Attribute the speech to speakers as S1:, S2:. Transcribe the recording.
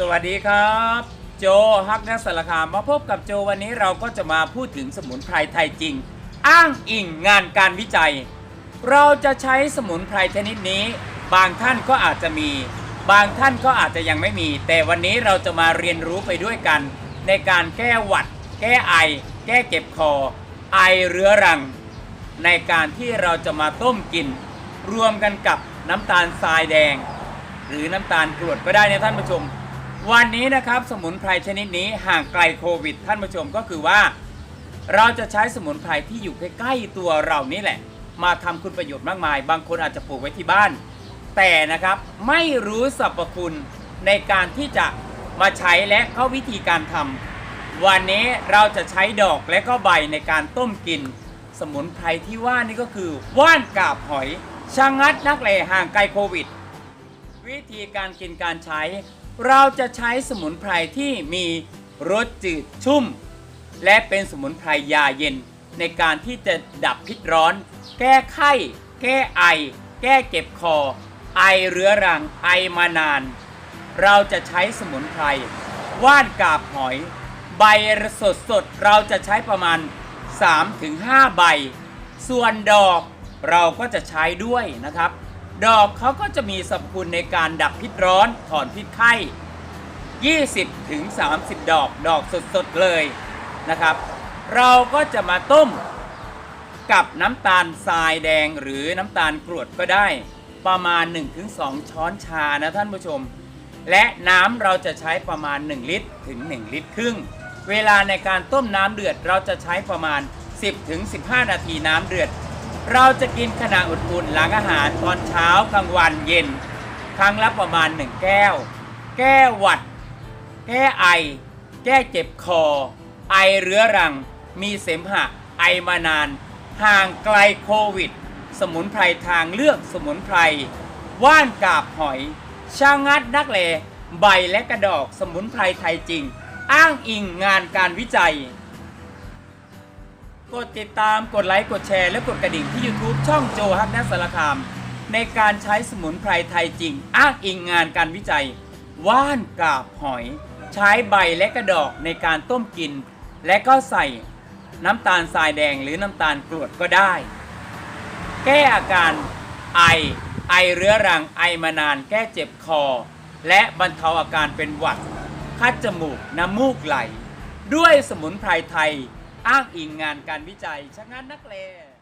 S1: สวัสดีครับ โจฮักนักสารคามมาพบกับโจวันนี้เราก็จะมาพูดถึงสมุนไพรไทยจริง อ้างอิงงานการวิจัย เราจะใช้สมุนไพรชนิดนี้ บางท่านก็อาจจะมี บางท่านก็อาจจะยังไม่มี แต่วันนี้เราจะมาเรียนรู้ไปด้วยกัน ในการแก้หวัด แก้ไอ แก้เจ็บคอ ไอเรื้อรัง ในการที่เราจะมาต้มกิน รวมกันกับน้ำตาลทรายแดง หรือน้ำตาลกรวดก็ได้นะท่านผู้ชม วันนี้นะครับสมุนไพรชนิดนี้ห่างไกลโควิด ท่านผู้ชมก็คือว่า เราจะใช้สมุนไพรที่อยู่ใกล้ๆตัวเรานี่แหละ มาทำคุณประโยชน์มากมาย บางคนอาจจะปลูกไว้ที่บ้าน แต่นะครับไม่รู้สรรพคุณในการที่จะมาใช้และเข้าวิธีการทำวันนี้เราจะใช้ดอกและก็ใบในการต้มกิน สมุนไพรที่ว่านี่ก็คือ ว่านกาบหอยชะงัดนักเลห่างไกลโควิด วิธีการกินการใช้ เราจะใช้สมุนไพรที่มีรสจืดชุ่ม และเป็นสมุนไพรยาเย็น ในการที่จะดับพิษร้อน แก้ไข้ แก้ไอ แก้เจ็บคอ ไอเรื้อรังไอมานาน เราจะใช้สมุนไพรว่านกาบหอย ใบสดสดเราจะใช้ประมาณ 3-5 ใบ ส่วนดอกเราก็จะใช้ด้วยนะครับ ดอกเขาก็จะมีสรรพคุณในการดับพิษร้อน ถอนพิษไข้ 20ถึง30 ดอกดอกสดๆเลยนะครับ เราก็จะมาต้มกับน้ำตาลทรายแดงหรือน้ำตาลกรวดก็ได้ ประมาณ 1-2 ช้อนชานะท่านผู้ชม และน้ำเราจะใช้ประมาณ 1 ลิตรถึง 1 ลิตรครึ่ง เวลาในการต้มน้ำเดือดเราจะใช้ประมาณ 10ถึง15 นาทีน้ำเดือด เราจะกินขณะอุ่นๆหลังอาหารตอนเช้ากลางวันเย็น ครั้งละประมาณ 1 แก้ว แก้หวัด แก้ไอ แก้เจ็บคอ ไอเรื้อรัง มีเสมหะ ไอมานาน ห่างไกลโควิด สมุนไพรทางเลือกสมุนไพร ว่านกาบหอยชางัดนักเลใบและกระดอกสมุนไพรไทยจริง อ้างอิงงานการวิจัย กดติดตามกดไลค์กดแชร์และกดกระดิ่งที่ YouTube ช่องโจฮักนัสสารคาม ในการใช้สมุนไพรไทยจริง อ้างอิงงานการวิจัย ว่านกาบหอย ใช้ใบและกระดอกในการต้มกิน และก็ใส่น้ำตาลทรายแดงหรือน้ำตาลกรวดก็ได้ แก้อาการไอ ไอเรื้อรังไอมานาน แก้เจ็บคอ และบรรเทาอาการเป็นหวัด คัดจมูกน้ำมูกไหล ด้วยสมุนไพรไทย อ้างอิงงานการวิจัยชะงันนักเลง